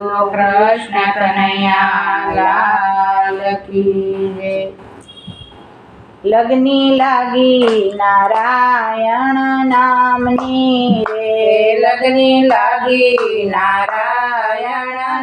કૃષ્ણ કનૈયા લાલ કી લગ્ની લાગી નારાયણ નામની રે. લગ્ની લાગી નારાયણ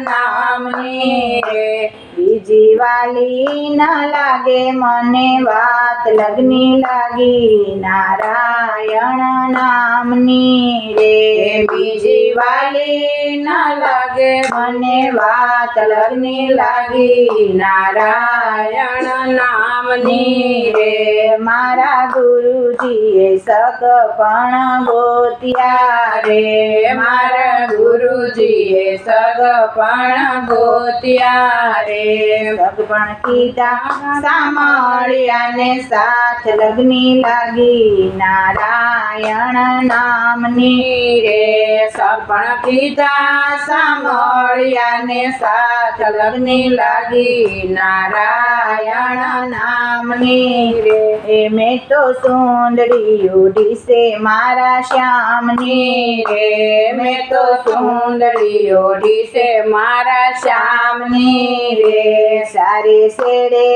નામની રે. બીજી વાલી ના લાગે મને વાત, લગ્ની લાગી નારાયણ નામની રે. બીજી વાલી ના લાગે મને વાત, લગ્ની લાગી નારાયણ નામની રે. મારા ગુરુજીએ સગપણ ગોત્યા રે. મારા ગુરુજીએ સગપણ ગોત્યા રે. સગપણ કીધા, સાંભળ્યા ને સાથ લગ્ની લાગી નારાયણ નામની રે. સપણ કીધા, સાંભળ્યા ને સાથ લગ્ની લાગી નારાયણ નામની રે, મેં તો સુંદરી ઉડીસે મારા શ્યામની રે. મેં તો સુંદરી ઓઢીસે મારા શ્યામની રે. સારે શેરે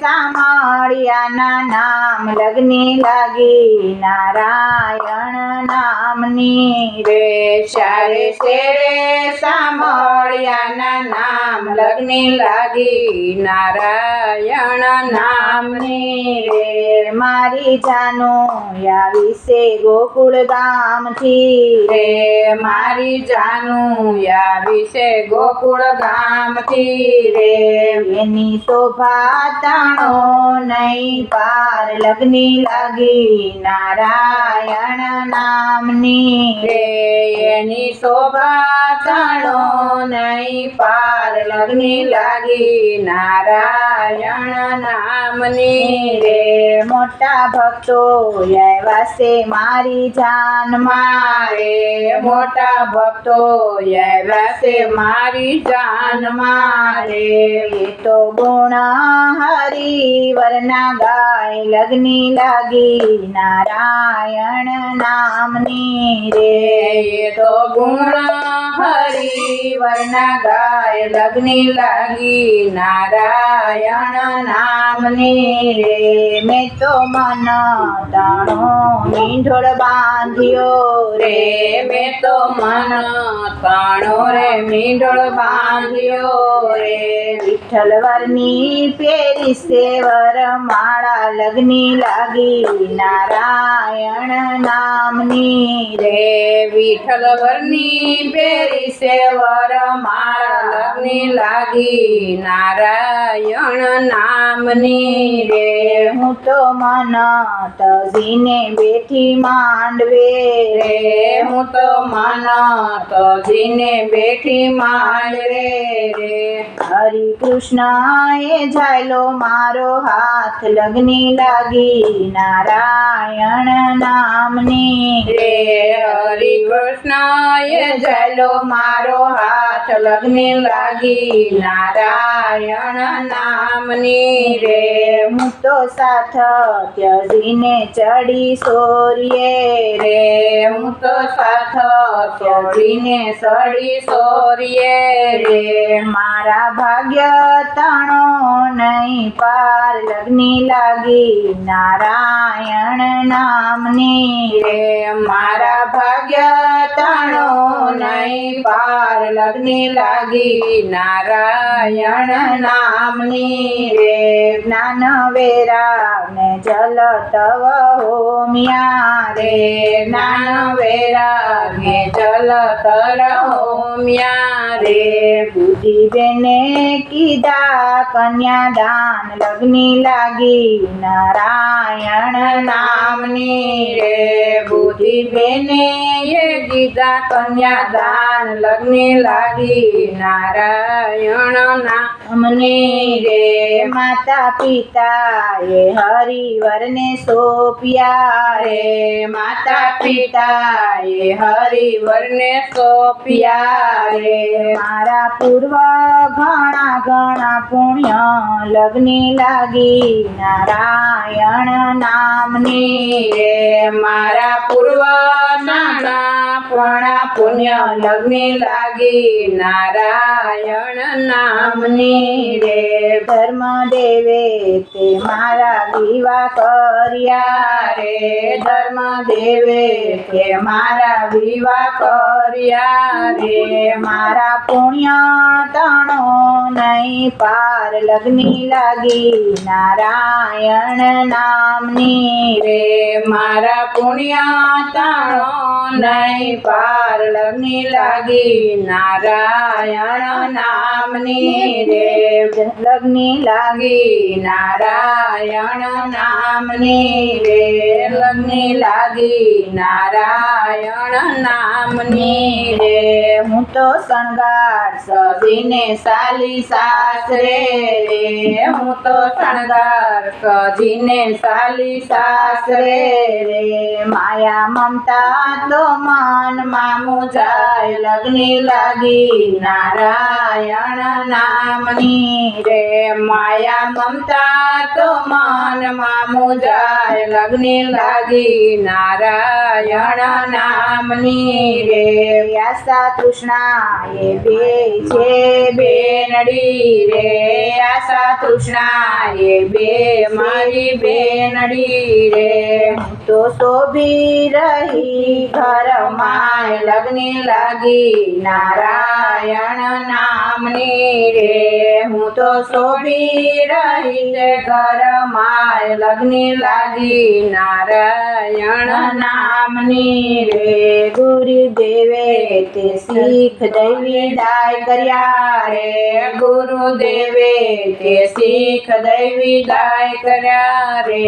સામળિયાના નામ લગ્ની લાગી નારાયણ નામની રે. સારે શેરે સામળિયાના નામ લગ્ની લાગી નારાયણ નામની રે. મારી જાનો આવી છે ગોકુળ ગામથી રે મારી જાનું આવી છે ગોકુળ ગામથી રે એની શોભા તાણો નહીં પાર લગ્ની લાગી નારાયણ નામની. રે એની શોભા તાણો નહીં પાર લગ્ની લાગી નારાયણ નામની રે. મોટા ભક્તો વાસે મારી જાન મારે મોટા ભક્તો વાસે મારી જાન મારે. એ તો ગુણ હરિવરના ગાય લગ્ની લાગી નારાયણ નામની રે. એ તો ગુણ હરિવરના ગાય લગ્ની લાગી નારાયણ નામની રે. મેં તો મન તણો મીંઢોળ બાંધ્યો રે. મેં તો મન તણો રે, મીંઢોળ બાંધ્યો રે. વિઠ્ઠલ વરની પેરી સેવર, માળા લગ્ની લાગી નારાયણ નામની રે. વિઠ્ઠલ વરની પેરી સેવર, માળા લગ્ની લાગી નારાયણ નામની રે. હું તો મન તજીને બેઠી માંડવે રે. હું તો મન તજીને બેઠી માંડવે રે. હરિ કૃષ્ણ એ ઝાયલો મારો હાથ લગ્ની લાગી નારાયણ નામની રે. હરિ કૃષ્ણ એ ઝાયલો મારો હાથ લગ્ની લાગી નારાયણ નામની રે. હું તો સાથ ત્યજીને ચડી સોરીએ રે. હું તો સાથ ત્યજીને સડી સોરીએ રે. મારા ભાગ્ય તાણો નહીં પાર લગ્ની લાગી નારાયણ નામની રે. મારા ભાગ્ય તાણો નહીં પાર લગ્ની લાગી નારાયણ નામની રે જ્ઞાન વેરાને જલ તવ હોમિયા રે જ્ઞાન વેરાને જલ તર હોમિયા રે બુદ્ધિ બેને કીધા કન્યાદાન લગ્ની લાગી નારાયણ નામની રે. બુદ્ધિ બેને કીધા કન્યાદાન લગ્ની લાગી નારાયણ નામની રે માતા પિતા એ હરિવરને સોંપ્યા રે. માતા પિતા એ હરિવરને સોંપ્યા રે. મારા પૂર્વ ઘણા ઘણા પુણ્ય લગ્ની લાગી નારાયણ નામની રે. મારા પૂર્વ નાના પણા પુણ્ય લગ્ની લાગી, નારાયણ નામની રે. ધર્મ દેવે તે મારા વિવાહ કર્યા રે. ધર્મ દેવે તે મારા વિવાહ કર્યા રે. મારા પુણ્ય તણો નહીં પાર લગ્ની લાગી, નારાયણ નામની રે. મારા પુણ્ય તાણો નહીં પાર લગ્ની લાગી નારાયણ નામની રે. લગ્ની લાગી નારાયણ નામની રે. લગ્ની લાગી નારાયણ નામની રે. હું તો શણગાર સજીને સાલી સાસરે રે. હું તો શણગાર સજીને સાલી સાસરે રે. માયા મમતા તો મનમાં મુજાય લગ્ની લાગી નારાયણ નામની રે. માયા મમતા તો મનમાં મુજાય લગ્ની લાગી નારાયણ નામની રે. આશા તૃષ્ણા એ બે છે બેનડી રે. આશા તૃષ્ણા એ બે, મારી બેનડી રે. તો શોભી રહી ઘરમાં માય લગ્ન લાગી નારાયણ નામની રે. હું તો છોડી રહી છે ઘર માય લગ્ન લાગી નારાયણ નામની રે. ગુરુદેવે તે શીખ દૈવી દાય કર્યા રે. ગુરુદેવે તે શીખ દૈવી દાય કર્યા રે.